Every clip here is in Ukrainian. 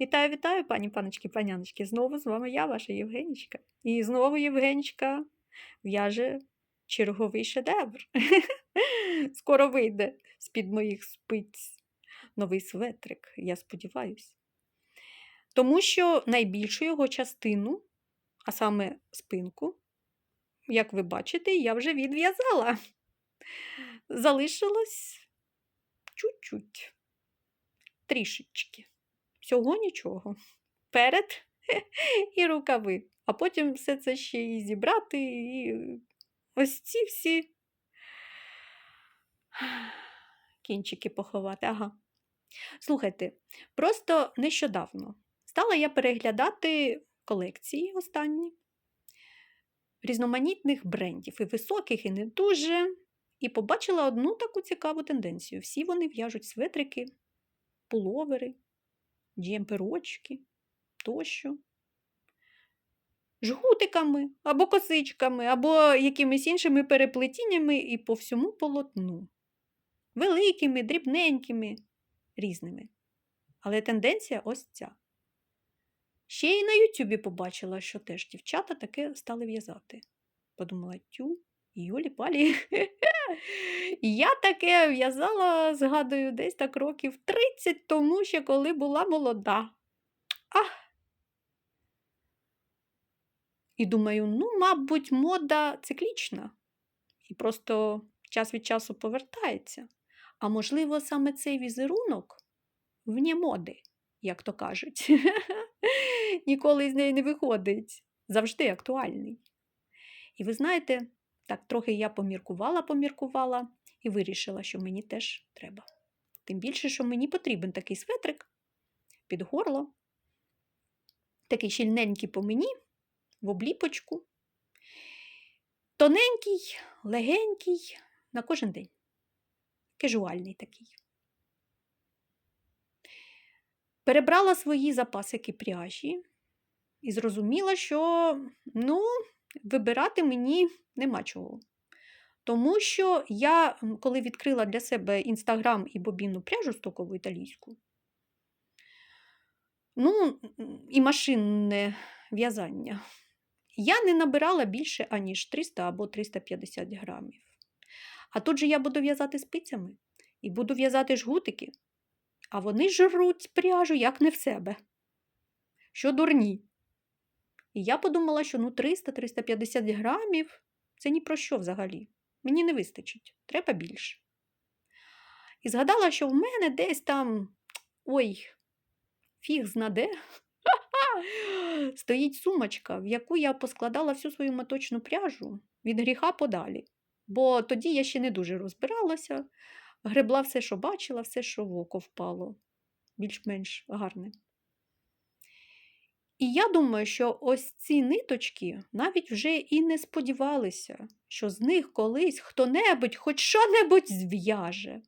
Вітаю, вітаю, пані паночки, паняночки. Знову з вами я, ваша Євгенічка. І знову Євгенічка в'яже черговий шедевр. Скоро вийде з-під моїх спиць новий светрик, я сподіваюся. Тому що найбільшу його частину, а саме спинку, як ви бачите, я вже відв'язала. Залишилось чуть-чуть, трішечки. Всього нічого. Перед і рукави. А потім все це ще і зібрати, і ось ці всі кінчики поховати. Ага. Слухайте, просто нещодавно стала я переглядати колекції останні різноманітних брендів, і високих, і не дуже. І побачила одну таку цікаву тенденцію. Всі вони в'яжуть светрики, пуловери, джемперочки тощо. Жгутиками або косичками, або якимись іншими переплетіннями і по всьому полотну. Великими, дрібненькими, різними. Але тенденція ось ця. Ще й на Ютубі побачила, що теж дівчата таке стали в'язати. Подумала, тю, Юлі палі. Я таке в'язала, згадую, десь так років 30 тому, ще коли була молода. Ах! І думаю, ну, мабуть, мода циклічна. І просто час від часу повертається. А можливо, саме цей візерунок вне моди, як то кажуть. Ніколи з неї не виходить. Завжди актуальний. І ви знаєте, так трохи я поміркувала, поміркувала і вирішила, що мені теж треба. Тим більше, що мені потрібен такий светрик під горло, такий щільненький по мені, в обліпочку, тоненький, легенький на кожен день. Кежуальний такий. Перебрала свої запасики пряжі і зрозуміла, що, ну, вибирати мені нема чого. Тому що я, коли відкрила для себе інстаграм і бобінну пряжу стокову італійську, ну, і машинне в'язання, я не набирала більше, аніж 300 або 350 грамів. А тут же я буду в'язати спицями і буду в'язати жгутики, а вони жруть пряжу, як не в себе. Що дурні. І я подумала, що ну 300-350 грамів це ні про що взагалі. Мені не вистачить, треба більше. І згадала, що в мене десь там, ой, фіг знаде, стоїть сумочка, в яку я поскладала всю свою моточну пряжу від гріха подалі. Бо тоді я ще не дуже розбиралася, гребла все, що бачила, все, що в око впало, більш-менш гарне. І я думаю, що ось ці ниточки навіть вже і не сподівалися, що з них колись хто-небудь хоч що-небудь зв'яже.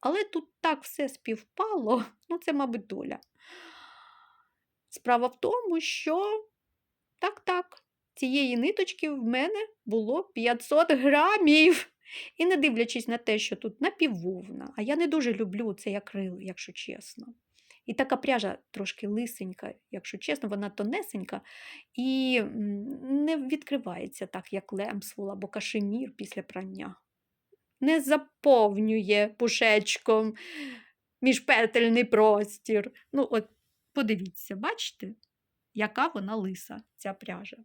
Але тут так все співпало, ну це, мабуть, доля. Справа в тому, що так-так, цієї ниточки в мене було 500 грамів. І не дивлячись на те, що тут напіввовна, а я не дуже люблю цей акрил, якщо чесно. І така пряжа трошки лисенька, якщо чесно, вона тонесенька і не відкривається так, як лемсвул або кашемір після прання. Не заповнює пушечком міжпетельний простір. Ну, от подивіться, бачите, яка вона лиса, ця пряжа.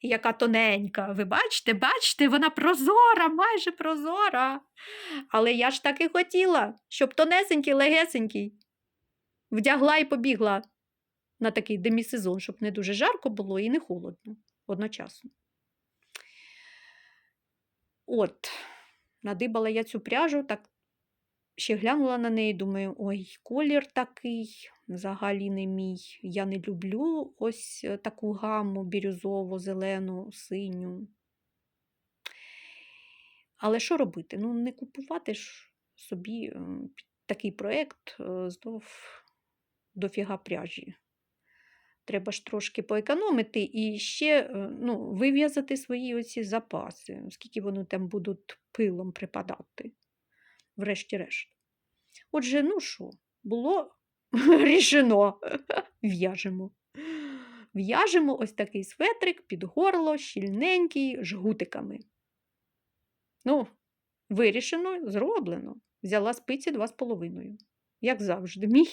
Яка тоненька. Ви бачите, бачите, вона прозора, майже прозора. Але я ж так і хотіла, щоб тонесенький, легесенький вдягла і побігла на такий демісезон, щоб не дуже жарко було і не холодно одночасно. От, надибала я цю пряжу, так ще глянула на неї, думаю, ой, колір такий, взагалі не мій. Я не люблю ось таку гаму бірюзову, зелену, синю. Але що робити? Ну, не купувати ж собі такий проєкт знов дофіга пряжі. Треба ж трошки поекономити і ще ну, вив'язати свої оці запаси, скільки вони там будуть пилом припадати, врешті-решт. Отже, ну що, було рішено. В'яжемо. В'яжемо ось такий светрик під горло, щільненький, жгутиками. Ну, вирішено, зроблено. Взяла спиці два з половиною. Як завжди, мій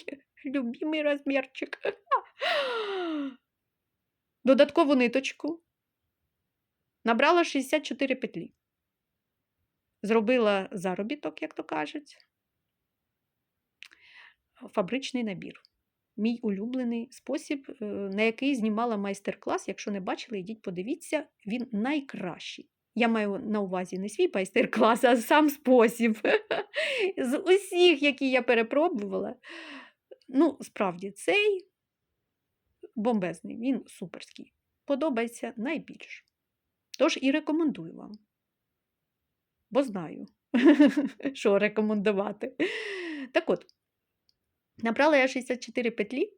любимий розмірчик. Додаткову ниточку. Набрала 64 петлі. Зробила заробіток, як то кажуть. Фабричний набір. Мій улюблений спосіб, е, на який знімала майстер-клас. Якщо не бачили, йдіть подивіться, він найкращий. Я маю на увазі не свій майстер-клас, а сам спосіб. З усіх, які я перепробувала. Ну, справді, цей бомбезний, він суперський. Подобається найбільше. Тож і рекомендую вам. Бо знаю, що рекомендувати. Так от, набрала я 64 петлі,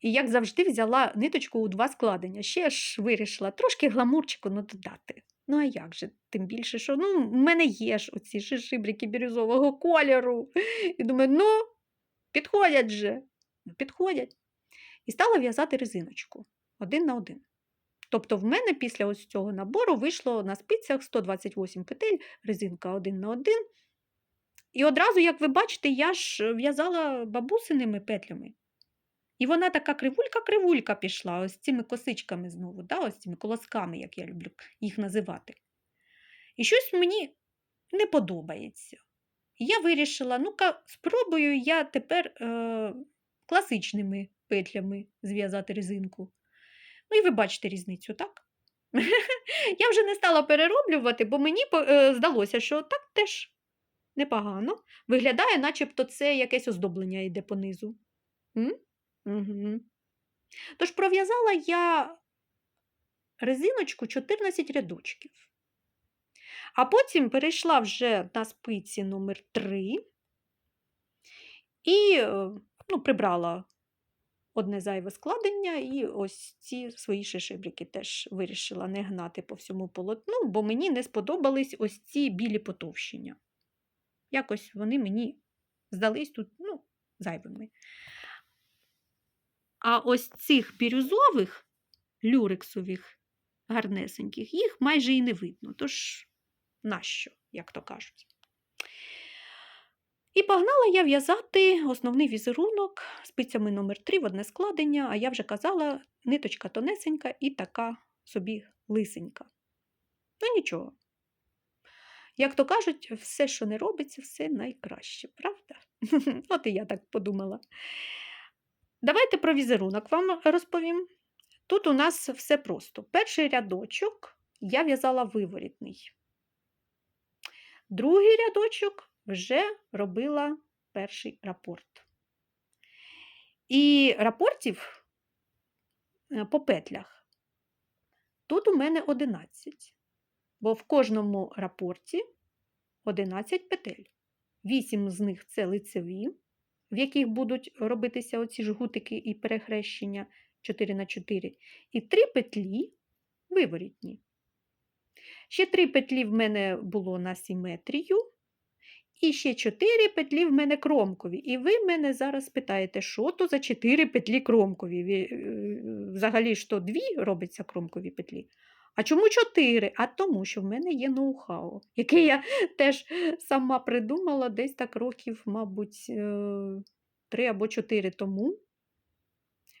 і, як завжди, взяла ниточку у два складення. Ще ж вирішила трошки гламурчику ну, додати. Ну, а як же? Тим більше, що ну, в мене є ж оці шишибрики бірюзового кольору. І думаю, ну, підходять же. Ну, підходять. І стала в'язати резиночку один на один. Тобто в мене після ось цього набору вийшло на спицях 128 петель, резинка один на один. І одразу, як ви бачите, я ж в'язала бабусиними петлями. І вона така кривулька-кривулька пішла, ось цими косичками знову, да, ось цими колосками, як я люблю їх називати. І щось мені не подобається. Я вирішила, ну-ка, спробую я тепер е, класичними петлями зв'язати резинку. Ну, і ви бачите різницю, так? Я вже не стала перероблювати, бо мені е, здалося, що так теж непогано. Виглядає, начебто це якесь оздоблення йде понизу. М? Угу. Тож пров'язала я резиночку 14 рядочків. А потім перейшла вже на спиці номер 3 і е, ну, прибрала одне зайве складення, і ось ці свої шишибрики теж вирішила не гнати по всьому полотну, бо мені не сподобались ось ці білі потовщення. Якось вони мені здались тут ну, зайвими. А ось цих бірюзових, люрексових, гарнесеньких, їх майже і не видно. Тож, нащо, як то кажуть. І погнала я в'язати основний візерунок спицями номер 3 в одне складення, а я вже казала, ниточка тонесенька і така собі лисенька. Ну нічого. Як то кажуть, все, що не робиться, все найкраще, правда? От і я так подумала. Давайте про візерунок вам розповім. Тут у нас все просто. Перший рядочок я в'язала виворітний. Другий рядочок вже робила перший рапорт. І рапортів е, по петлях тут у мене 11, бо в кожному рапорті 11 петель. 8 з них це лицеві, в яких будуть робитися оці жгутики і перехрещення 4 на 4, і 3 петлі виворітні. Ще 3 петлі в мене було на симетрію, і ще 4 петлі в мене кромкові. І ви мене зараз питаєте, що то за 4 петлі кромкові? Е, взагалі ж то 2 робиться кромкові петлі. А чому 4? А тому, що в мене є ноу-хау, яке я теж сама придумала десь так років, мабуть, 3 або 4 тому,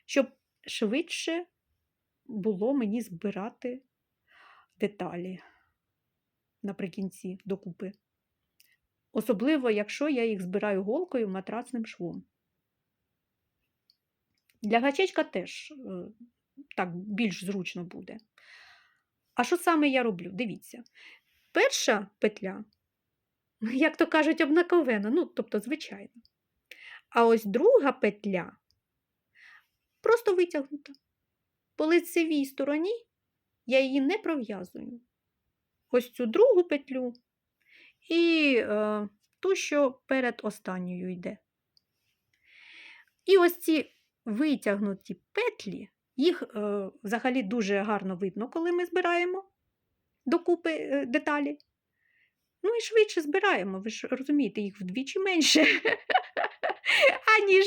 щоб швидше було мені збирати деталі наприкінці докупи. Особливо, якщо я їх збираю голкою матрасним швом. Для гачечка теж так більш зручно буде. А що саме я роблю? Дивіться. Перша петля, як то кажуть, обнаковена, ну, тобто, звичайно. А ось друга петля просто витягнута. По лицевій стороні я її не пров'язую. Ось цю другу петлю і е, ту, що перед останньою йде. І ось ці витягнуті петлі їх е, взагалі дуже гарно видно, коли ми збираємо докупи е, деталі. Ну і швидше збираємо, ви ж розумієте, їх вдвічі менше, аніж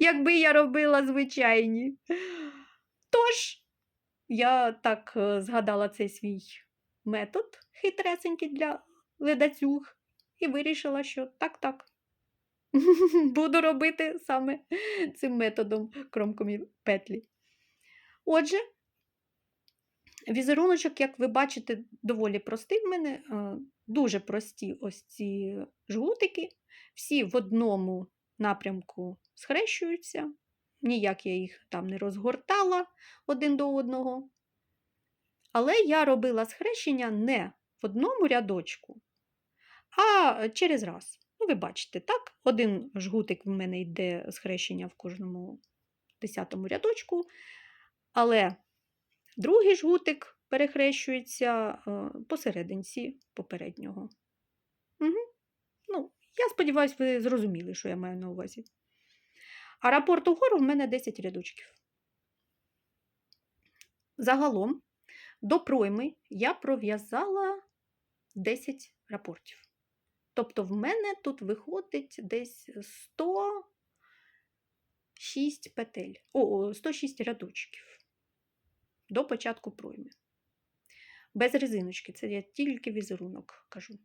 якби я робила звичайні. Тож, я так е, згадала цей свій метод хитресенький для ледацюг і вирішила, що так-так. Буду робити саме цим методом кромкомі петлі. Отже, візеруночок, як ви бачите, доволі простий в мене. е, Дуже прості ось ці жгутики. Всі в одному напрямку схрещуються. Ніяк я їх там не розгортала один до одного. Але я робила схрещення не в одному рядочку, а через раз. Ну, ви бачите, так? Один жгутик в мене йде схрещення в кожному десятому рядочку, але другий жгутик перехрещується е, посерединці попереднього. Угу. Ну, я сподіваюся, ви зрозуміли, що я маю на увазі. А рапорт угору в мене 10 рядочків. Загалом до пройми я пров'язала 10 рапортів. Тобто в мене тут виходить десь 106 петель, о, 106 рядочків до початку пройми. Без резиночки, це я тільки візерунок кажу.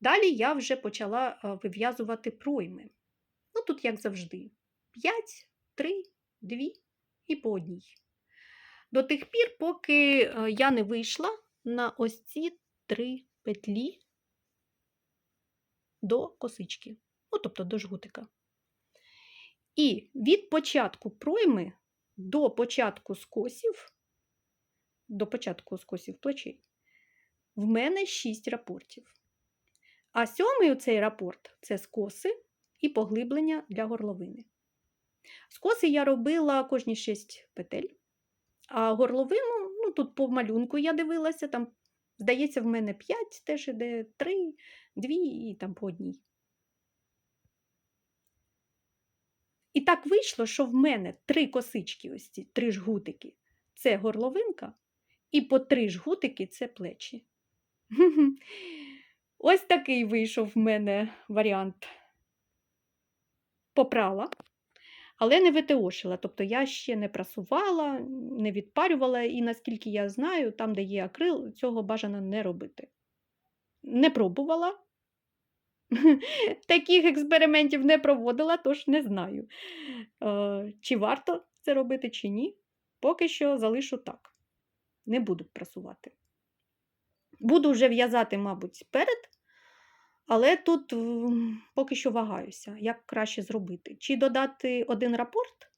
Далі я вже почала е, вив'язувати пройми. Ну, тут, як завжди, 5, 3, 2 і по одній. До тих пір, поки е, я не вийшла на ось ці три петлі до косички, ну, тобто до жгутика. І від початку пройми до початку скосів, до початку скосів плечей, в мене 6 рапортів. А сьомий оцей рапорт це скоси і поглиблення для горловини. Скоси я робила кожні 6 петель, а горловину, ну тут по малюнку я дивилася, там, здається, в мене 5, теж іде 3, 2 і там по одній. І так вийшло, що в мене три косички, ось ці три жгутики це горловинка, і по три жгутики це плечі. Ось такий вийшов в мене варіант. Попрала, але не витеошила. Тобто я ще не прасувала, не відпарювала, і наскільки я знаю, там, де є акрил, цього бажано не робити. Не пробувала. Таких експериментів не проводила, тож не знаю, е, чи варто це робити, чи ні. Поки що залишу так. Не буду прасувати. Буду вже в'язати, мабуть, перед, але тут поки що вагаюся, як краще зробити. Чи додати один рапорт,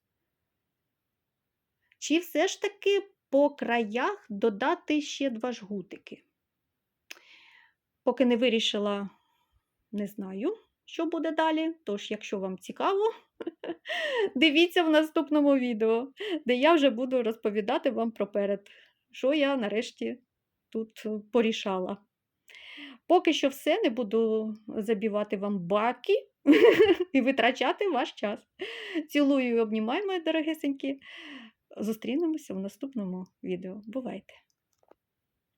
чи все ж таки по краях додати ще два жгутики. Поки не вирішила, не знаю, що буде далі. Тож, якщо вам цікаво, дивіться в наступному відео, де я вже буду розповідати вам про перед, що я нарешті тут е, порішала. Поки що все, не буду забівати вам баки і витрачати ваш час. Цілую і обнімаю, мої дорогесенькі. Зустрінемося в наступному відео. Бувайте!